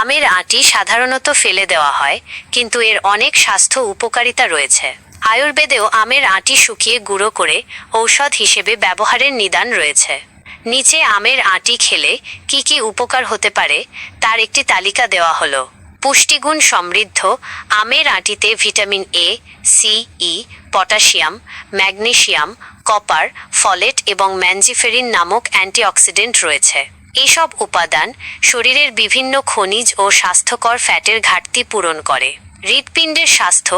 আমের আটি সাধারণত ফেলে দেওয়া হয়, কিন্তু এর অনেক স্বাস্থ্য উপকারিতা রয়েছে। আয়ুর্বেদেও আমের আটি শুকিয়ে গুঁড়ো করে ঔষধ হিসেবে ব্যবহারের নিদান রয়েছে। নিচে আমের আটি খেলে কি কি উপকার হতে পারে, তার একটি তালিকা দেওয়া হলো। পুষ্টিগুণ সমৃদ্ধ, আমের আটিতে vitamin A, C, E, potassium magnesium copper, folate এবং ম্যানজিফেরিন নামক অ্যান্টিঅক্সিডেন্ট রয়েছে। এইসব উপাদান শরীরের বিভিন্ন খনিজ ও স্বাস্থ্যকর ফ্যাটের ঘাটতি পূরণ করে। হৃৎপিণ্ডের স্বাস্থ্য,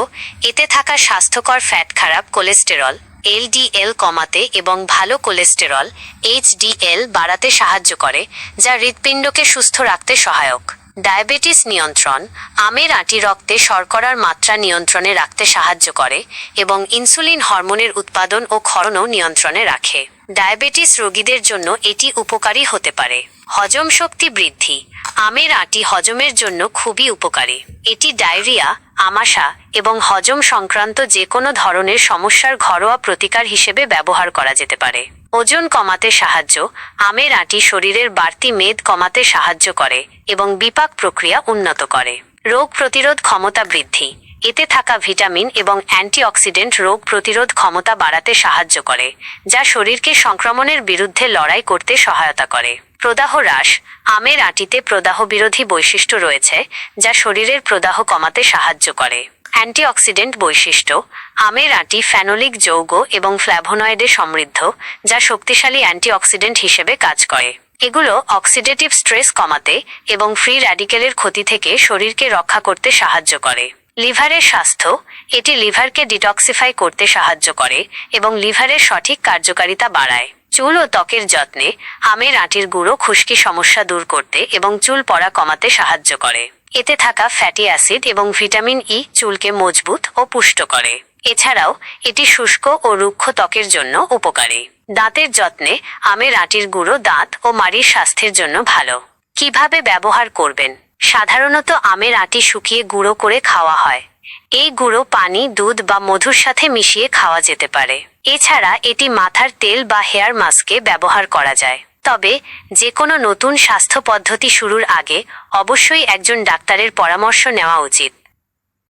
এতে থাকা স্বাস্থ্যকর ফ্যাট খারাপ কোলেস্টেরল, এলডিএল কমাতে এবং ভালো কোলেস্টেরল, এইচডিএল বাড়াতে সাহায্য করে, যা হৃৎপিণ্ডকে সুস্থ রাখতে সহায়ক। ডায়াবেটিস নিয়ন্ত্রণ, আমের আটি রক্তে শর্করার মাত্রা নিয়ন্ত্রণে রাখতে সাহায্য করে এবং ইনসুলিন হরমোনের উৎপাদন ও ক্ষরণও নিয়ন্ত্রণে রাখে। ডায়াবেটিস রোগীদের জন্য এটি উপকারী হতে পারে। হজম শক্তি বৃদ্ধি। আমের আটি হজমের জন্য খুবই উপকারী। এটি ডায়রিয়া, আমাশা এবং হজম সংক্রান্ত যে কোনো ধরনের সমস্যার ঘরোয়া প্রতিকার হিসেবে ব্যবহার করা যেতে পারে। ওজন কমাতে সাহায্য। আমের আটি শরীরের বাড়তি মেদ কমাতে সাহায্য করে এবং বিপাক প্রক্রিয়া উন্নত করে। রোগ প্রতিরোধ ক্ষমতা বৃদ্ধি। এতে থাকা ভিটামিন এবং অ্যান্টিঅক্সিডেন্ট রোগ প্রতিরোধ ক্ষমতা বাড়াতে সাহায্য করে, যা শরীরকে সংক্রমণের বিরুদ্ধে লড়াই করতে সহায়তা করে। প্রদাহ হ্রাস, আমের আটিতে প্রদাহ বিরোধী বৈশিষ্ট্য রয়েছে, যা শরীরের প্রদাহ কমাতে সাহায্য করে। অ্যান্টিঅক্সিডেন্ট বৈশিষ্ট্য, আমের আটি ফ্যানোলিক যৌগ এবং ফ্ল্যাভোনয়েডে সমৃদ্ধ, যা শক্তিশালী অ্যান্টিঅক্সিডেন্ট হিসেবে কাজ করে। এগুলো অক্সিডেটিভ স্ট্রেস কমাতে এবং ফ্রি র্যাডিকেলের ক্ষতি থেকে শরীরকে রক্ষা করতে সাহায্য করে। লিভারের স্বাস্থ্য, এটি লিভারকে ডিটক্সিফাই করতে সাহায্য করে এবং লিভারের সঠিক কার্যকারিতা বাড়ায়। চুল ও ত্বকের যত্নে আমের আটির গুঁড়ো খুশকি সমস্যা দূর করতে এবং চুল পড়া কমাতে সাহায্য করে। এতে থাকা ফ্যাটি অ্যাসিড এবং ভিটামিন ই চুলকে মজবুত ও পুষ্ট করে। এছাড়াও, এটি শুষ্ক ও রুক্ষ ত্বকের জন্য উপকারী। দাঁতের যত্নে আমের আটির গুঁড়ো দাঁত ও মাড়ির স্বাস্থ্যের জন্য ভালো। কীভাবে ব্যবহার করবেন? সাধারণত আমের আটি শুকিয়ে গুঁড়ো করে খাওয়া হয়। এই গুঁড়ো পানি, দুধ বা মধুর সাথে মিশিয়ে খাওয়া যেতে পারে। এছাড়া এটি মাথার তেল বা হেয়ার মাস্কে ব্যবহার করা যায়। তবে যে কোনো নতুন স্বাস্থ্য পদ্ধতি শুরুর আগে অবশ্যই একজন ডাক্তারের পরামর্শ নেওয়া উচিত।